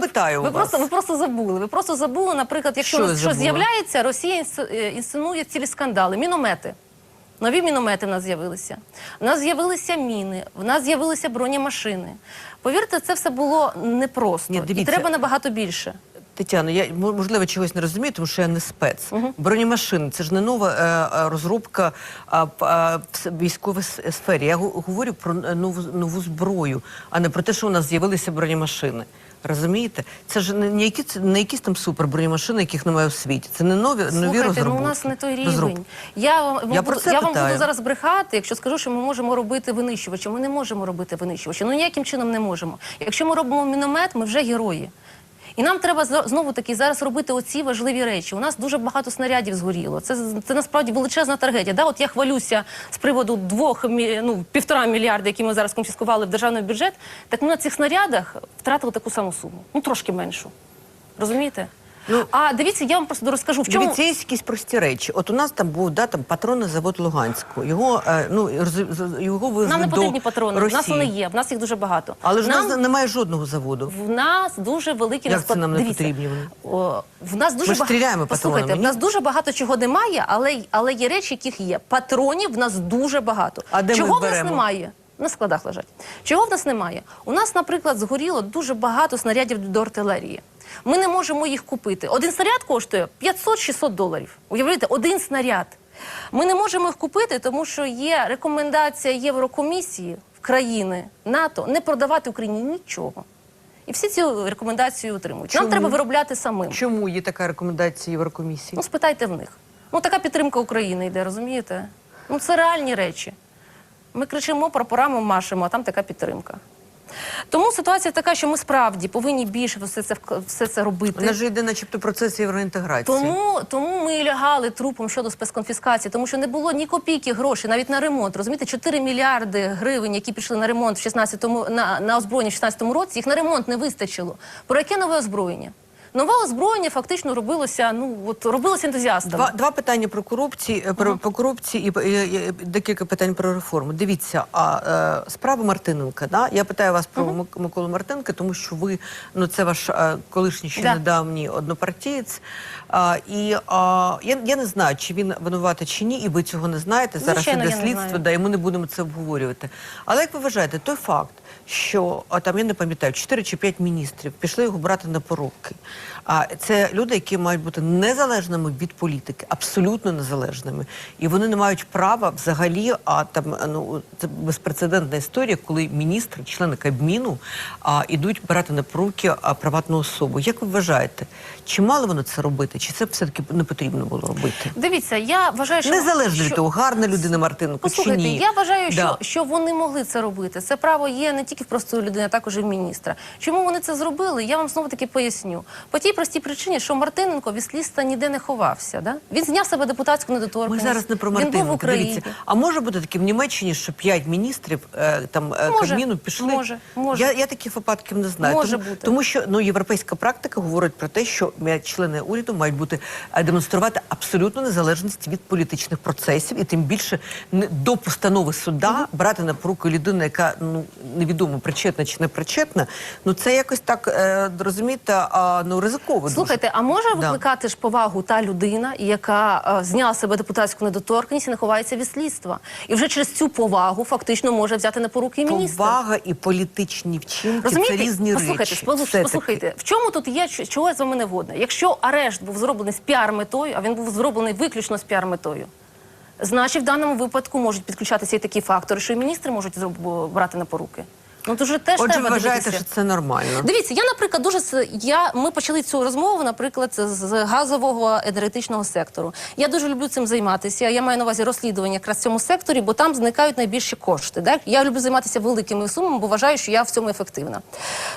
Питаю у ви вас. просто ви просто забули. Ви просто забули, наприклад, якщо Що що, я забула? з'являється, Росія е, інсценує цілі скандали, міномети. Нові міномети в нас з'явилися. У нас з'явилися міни, в нас з'явилися бронемашини. Повірте, це все було непросто. Ні, і треба набагато більше. Тетяно, я можливо чогось не розумію, тому що я не спец. Бронемашини це ж не нова е, е, розробка п- в військовій сфері. Я говорю про е, нову, нову зброю, а не про те, що у нас з'явилися бронемашини. Розумієте? Це ж не, якісь, не якісь там супер бронемашини, яких немає у світі. Це не нові, нові Слухайте, розробки. ну у нас не той рівень. розробки. Я, вам- Я буду, я вам буду зараз брехати, якщо скажу, що ми можемо робити винищувачі. Ми не можемо робити винищувачі. Ну ніяким чином не можемо. Якщо ми робимо міномет, ми вже герої. І нам треба знову таки зараз робити оці важливі речі. У нас дуже багато снарядів згоріло. Це, це насправді величезна трагедія. Да? От я хвалюся з приводу двох ну, півтора мільярда, які ми зараз конфіскували в державний бюджет. Так ми на цих снарядах втратили таку саму суму. Ну трошки меншу. Розумієте? Ну, а дивіться, я вам просто розкажу, в чому Дивіться, є якісь прості речі. От у нас там був да, там, патронний завод Луганську. Його, е, ну, роз- його везли Нам не до потрібні патрони. В нас вони є, в нас їх дуже багато. Але ж нам, у нас немає жодного заводу. в нас дуже великі Як розклад- це нам не Дивіться, потрібні вони? О, в нас дуже Ми ж ба- стріляємо Послухайте, патронами, в нас дуже багато чого немає, але, але є речі, яких є. Патронів в нас дуже багато. А де ми чого їх в нас беремо? немає? На складах лежать. Чого в нас немає? У нас, наприклад, згоріло дуже багато снарядів до артилерії. Ми не можемо їх купити. Один снаряд коштує 500-600 доларів. Уявляєте, один снаряд. Ми не можемо їх купити, тому що є рекомендація Єврокомісії в країни НАТО не продавати Україні нічого. І всі ці рекомендації утримують. Чому? Нам треба виробляти самим. Чому є така рекомендація Єврокомісії? Ну, спитайте в них. Ну, така підтримка України йде, розумієте? Ну, це реальні речі. Ми кричимо, прапорами машемо, а там така підтримка. Тому ситуація така, що ми справді повинні більше все це, все це робити. нас ж йде начебто процес євроінтеграції. Тому, тому ми і лягали трупом щодо спецконфіскації, тому що не було ні копійки грошей навіть на ремонт. Розумієте, 4 мільярди гривень, які пішли на ремонт в 16-му, на, на озброєння в 16-му році, їх на ремонт не вистачило. Про яке нове озброєння? Нове озброєння фактично робилося, ну от робилося ентузіастами. Два, два питання про корупцію, е, про, про корупцію і, і, і декілька питань про реформу. Дивіться, а е, справа Мартиненка, да? Я питаю вас про Мик- Миколу Мартиненка, тому що ви, ну це ваш е, колишній ще Да. недавній однопартієць. А, і а, я, я не знаю, чи він винуватий чи ні, і ви цього не знаєте. Зараз Звичайно, іде слідство, да, і ми не будемо це обговорювати. Але як ви вважаєте, той факт, що а, там я не пам'ятаю, 4 чи 5 міністрів пішли його брати на поруки. А це люди, які мають бути незалежними від політики, абсолютно незалежними, і вони не мають права взагалі. А там ну це безпрецедентна історія, коли міністри, члени кабміну, а ідуть брати на поруки приватну особу. Як ви вважаєте, чи мали вони це робити, чи це все таки не потрібно було робити? Дивіться, я вважаю, що Незалежно від що- того, гарна людина Мартиненко чи ні. я вважаю, Да. що, що вони могли це робити. Це право є не тільки в простої людини, а також і в міністра. Чому вони це зробили? Я вам знову таки поясню. По тій простій причині, що Мартиненко від слідства ніде не ховався. Да? Він зняв себе депутатську Ми зараз не про Він був в Україні. Дивіться, а може бути таке в Німеччині, що п'ять міністрів е, там е, Може, Кабміну пішли? може, може. Я, я таких випадків не знаю. Може тому, бути. тому що ну європейська практика говорить про те, що члени уряду мають бути е, демонструвати абсолютну незалежність від політичних процесів, і тим більше до постанови суда брати на поруку людину, яка ну невідомо причетна чи не причетна. Ну це якось так розумієте, а, ну ризиково. дуже. А може Да. викликати ж повагу та людина, яка е, зняла себе депутатську недоторканність і не ховається від слідства? І вже через цю повагу фактично може взяти на поруки і міністра. Повага і політичні вчинки Розумієте? це різні послухайте, речі. Все-таки. послухайте, в чому тут є чого я з вами не годна? Якщо арешт був зроблений з піар-метою, а він був зроблений виключно з піар-метою, значить в даному випадку можуть підключатися і такі фактори, що і міністри можуть брати на поруки. Ну дуже теж Отже, треба вважаєте, дивитися. що це нормально. Дивіться, я, наприклад, дуже с- я ми почали цю розмову, наприклад, з- з газового енергетичного сектору. Я дуже люблю цим займатися. Я маю на увазі розслідування якраз в цьому секторі, бо там зникають найбільші кошти. Так? Я люблю займатися великими сумами, бо вважаю, що я в цьому ефективна.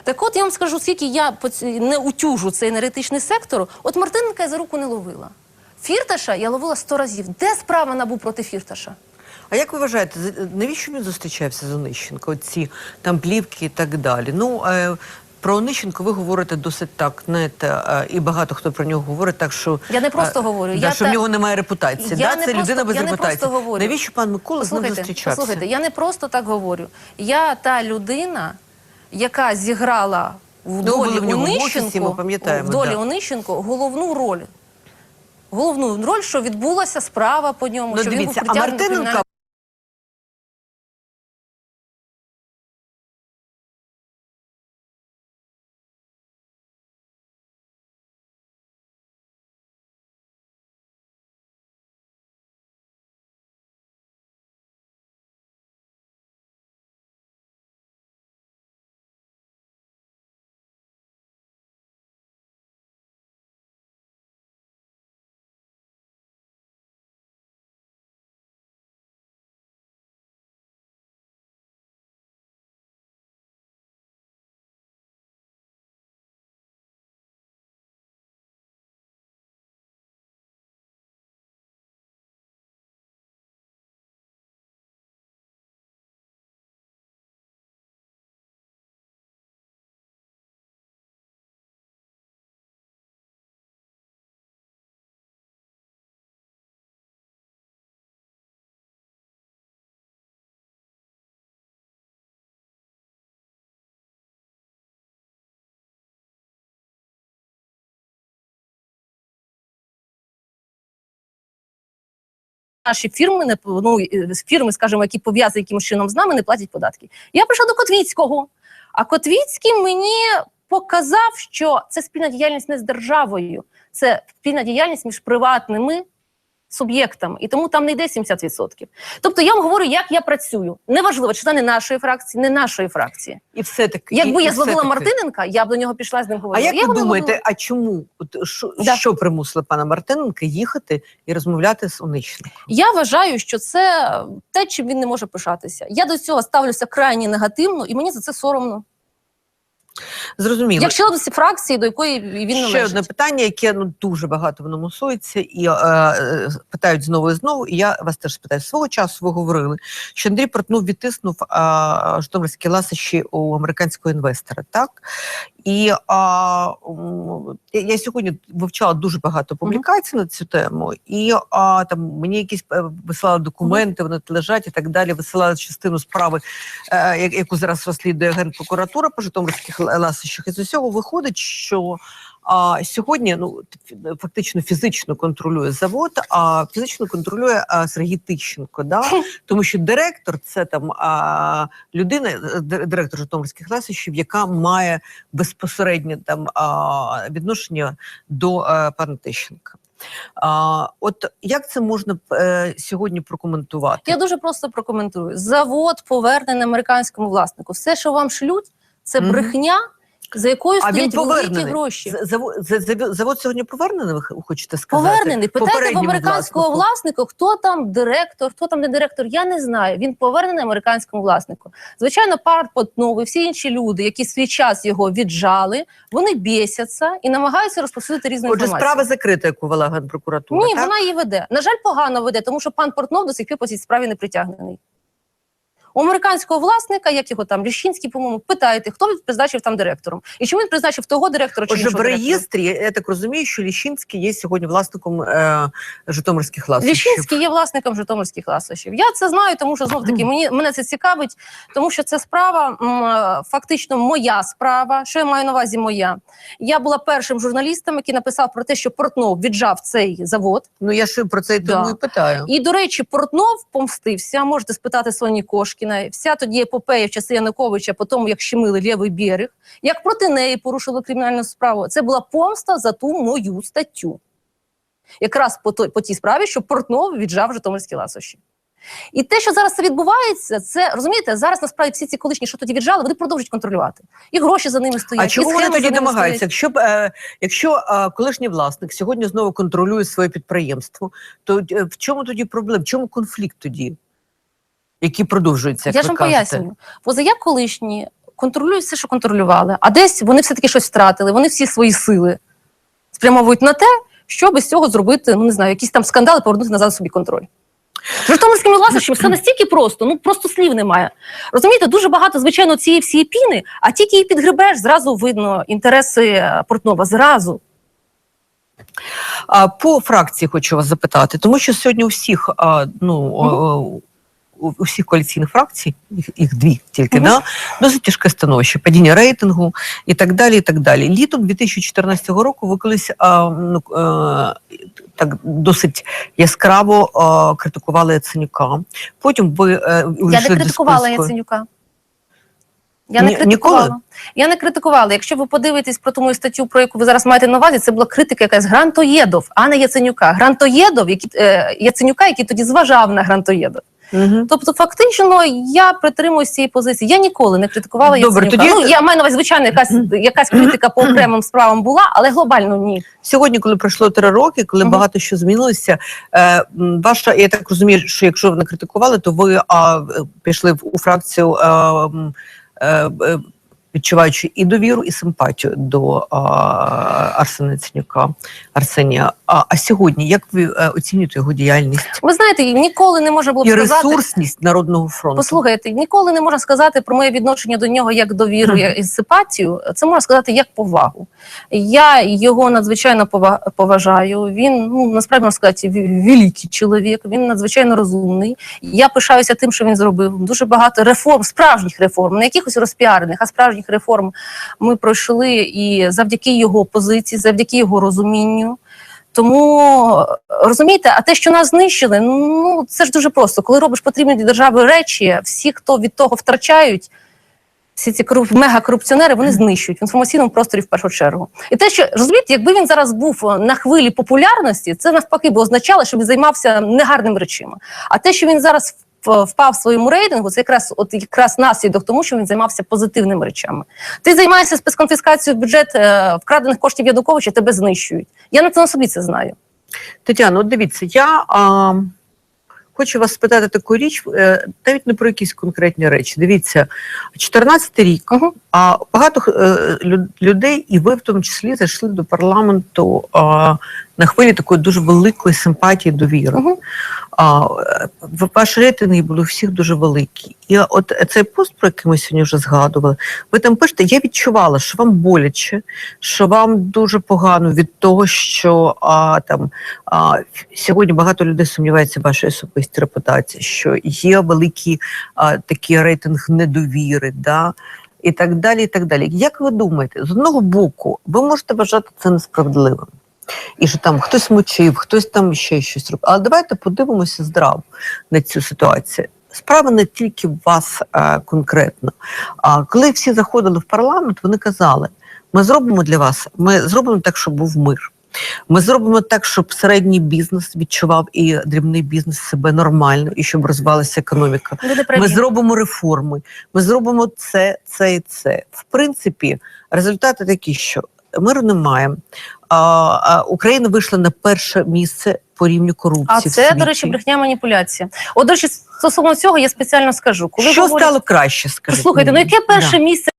Так от я вам скажу, скільки я по ці- не утюжу цей енергетичний сектор, от Мартиненка я за руку не ловила. Фірташа я ловила сто разів. Де справа набу проти Фірташа? А як ви вважаєте, навіщо він зустрічався з Онищенко? Ці там плівки і так далі? Ну е, про Онищенко ви говорите досить так, знаєте, е, і багато хто про нього говорить, так що Я не просто е, говорю, да, я що та- в нього немає репутації. Я да? не Це просто- людина без я не репутації. просто говорю. Навіщо пан Микола з ним зустрічався? Послухайте, я не просто так говорю. Я та людина, яка зіграла в Ну, долі в в офісі, Онищенко, пам'ятаємо, в долі да. Онищенко головну роль. Головну роль, що відбулася справа по ньому, Ну, що він був притягнений наші фірми не ну, е, фірми, скажімо, які пов'язані якимось чином з нами, не платять податки. Я прийшла до Котвіцького. А Котвіцький мені показав, що це спільна діяльність не з державою, це спільна діяльність між приватними суб'єктами, і тому там не йде 70%. Тобто я вам говорю, як я працюю. Неважливо, чи це не нашої фракції, не нашої фракції. І все-таки. Якби і, я зловила. Мартиненка, я б до нього пішла з ним говорити. А як я ви думаєте, ловила. а чому? От, що, Да. що примусило пана Мартиненка їхати і розмовляти з Онищенком? Я вважаю, що це те, чим він не може пишатися. Я до цього ставлюся крайні негативно, і мені за це соромно. Зрозуміло. Як член фракції, до якої він Ще належить. одне питання, яке ну дуже багато воно мусується, і е, е, питають знову і знову. І я вас теж спитаю. Свого часу ви говорили, що Андрій Портнов відтиснув е, житомирські ласощі у американського інвестора, так? І а, я, сьогодні вивчала дуже багато публікацій на цю тему, і а, там мені якісь е, висилали документи, вони лежать і так далі. Висилали частину справи, е, яку зараз розслідує Генпрокуратура по житомирських ласощах. І з усього виходить, що а, сьогодні ну фактично фізично контролює завод, а фізично контролює а, Сергій Тищенко. Да? Тому що директор це там а, людина, е, директор Житомирських ласощів, яка має безпосереднє там а, відношення до а, пана Тищенка. А, от як це можна е, сьогодні прокоментувати? Я дуже просто прокоментую. Завод повернений американському власнику. Все, що вам шлють, це Мгм. брехня, за якою А стоять великі гроші. Завод, сьогодні повернений, ви хочете сказати? Повернений. Питайте в американського власнику. власника, хто там директор, хто там не директор. Я не знаю. Він повернений американському власнику. Звичайно, пар Потнов і всі інші люди, які свій час його віджали, вони бісяться і намагаються розповсюдити різну Отже, інформацію. справа закрита, яку вела Генпрокуратура. Ні, так? вона її веде. На жаль, погано веде, тому що пан Портнов до сих пір по цій справі не притягнений. У американського власника, як його там Ліщинський, по-моєму, питаєте, хто він призначив там директором, і чому він призначив того директора чи Отже, в реєстрі я так розумію, що Ліщинський є сьогодні власником е, Житомирських ласощів. Ліщинський є власником Житомирських ласощів. Я це знаю, тому що знов таки мені мене це цікавить, тому що це справа м, е, фактично моя справа. Що я маю на увазі? Моя я була першим журналістом, який написав про те, що Портнов віджав цей завод. Ну я ж про це і тому і питаю. І, до речі, Портнов помстився. Можете спитати Соні Кошкіна. Вся тоді епопея в часи Януковича, по тому, як щемили лівий берег, як проти неї порушили кримінальну справу. Це була помста за ту мою статтю. Якраз по, той, по тій справі, що Портнов віджав Житомирські ласощі. І те, що зараз це відбувається, це розумієте, зараз насправді всі ці колишні, що тоді віджали, вони продовжують контролювати. І гроші за ними стоять. А чого вони тоді за домагаються? Якщо е, якщо е, колишній власник сьогодні знову контролює своє підприємство, то е, в чому тоді проблема? В чому конфлікт тоді? Який продовжується, як Я ви ж вам кажете? пояснюю. Позаяк колишні контролюють все, що контролювали, а десь вони все-таки щось втратили, вони всі свої сили спрямовують на те, щоб з цього зробити, ну не знаю, якісь там скандали, повернути назад собі контроль. З Житомирськими все настільки просто, ну просто слів немає. Розумієте, дуже багато, звичайно, цієї всієї піни, а тільки її підгребеш, зразу видно інтереси е, Портнова. Зразу. А по фракції хочу вас запитати, тому що сьогодні у всіх а, ну. У всіх коаліційних фракцій, їх, їх дві тільки, да, досить тяжке становище, падіння рейтингу і так далі. і так далі. Літом 2014 року ви колись а, ну, е, так досить яскраво а, критикували Яценюка. Потім ви е, Я не критикувала. Яценюка. Я не Ні- критикувала. ніколи? Я не критикувала. Якщо ви подивитесь про ту мою статтю, про яку ви зараз маєте на увазі, це була критика якась Грантоєдов, а не Яценюка. Грантоєдов, який, е, Яценюка, який тоді зважав на Грантоєдов. Мгм. Тобто, фактично, я притримуюсь цієї позиції. Я ніколи не критикувала Добре, Яценюка. тоді- Ну, я маю на увазі, звичайно, якась, якась критика по окремим справам була, але глобально ні. Сьогодні, коли пройшло три роки, коли Мгм. багато що змінилося, е, ваша я так розумію, що якщо ви не критикували, то ви а, пішли в у фракцію. е, м, е, е, Відчуваючи і довіру, і симпатію до а, Арсена Яценюка, Арсенія. А, а сьогодні як ви е, оцінюєте його діяльність Ви знаєте, ніколи не можна було б і сказати. ресурсність народного фронту? Послухайте, ніколи не можна сказати про моє відношення до нього як довіру Мгм. як і симпатію. Це можна сказати як повагу. Я його надзвичайно пова- поважаю. Він ну насправді можна сказати великий чоловік. Він надзвичайно розумний. Я пишаюся тим, що він зробив. Дуже багато реформ, справжніх реформ, не якихось розпіарених, а справжніх реформ ми пройшли і завдяки його позиції, завдяки його розумінню. Тому розумієте, а те, що нас знищили, ну це ж дуже просто. Коли робиш потрібні для держави речі, всі, хто від того втрачають, всі ці коруп... мегакорупціонери, вони знищують в інформаційному просторі в першу чергу. І те, що розумієте, якби він зараз був на хвилі популярності, це навпаки би означало, що він займався негарними речима. А те, що він зараз впав в своєму рейтингу, це якраз от якраз наслідок тому, що він займався позитивними речами. Ти займаєшся спецконфіскацією бюджет е, вкрадених коштів Януковича, тебе знищують. Я на це на собі це знаю. Тетяно, от дивіться, я а, хочу вас спитати таку річ, е, навіть не про якісь конкретні речі. Дивіться, 14 рік, Угу. а багато е, людей, і ви в тому числі, зайшли до парламенту а, на хвилі такої дуже великої симпатії довіри. Угу. А, е, в- ваші рейтинги були у всіх дуже великі. І от цей пост, про який ми сьогодні вже згадували, ви там пишете, я відчувала, що вам боляче, що вам дуже погано від того, що а, там а, сьогодні багато людей сумнівається в вашій особистій репутації, що є великий а, такий рейтинг недовіри, да? і так далі. і так далі. Як ви думаєте, з одного боку, ви можете вважати це несправедливим? І що там хтось мочив, хтось там ще щось робив. Але давайте подивимося здраво на цю ситуацію. Справа не тільки в вас е, конкретно. А коли всі заходили в парламент, вони казали: ми зробимо для вас, ми зробимо так, щоб був мир. Ми зробимо так, щоб середній бізнес відчував і дрібний бізнес себе нормально, і щоб розвивалася економіка. Ми зробимо реформи, ми зробимо це, це і це. В принципі, результати такі, що миру немає. А, Україна вийшла на перше місце по рівню корупції. А це, до речі, брехня маніпуляція. От, до речі, стосовно цього я спеціально скажу. Коли що говорять- стало краще, скажіть? Послухайте, ну яке перше Да. місце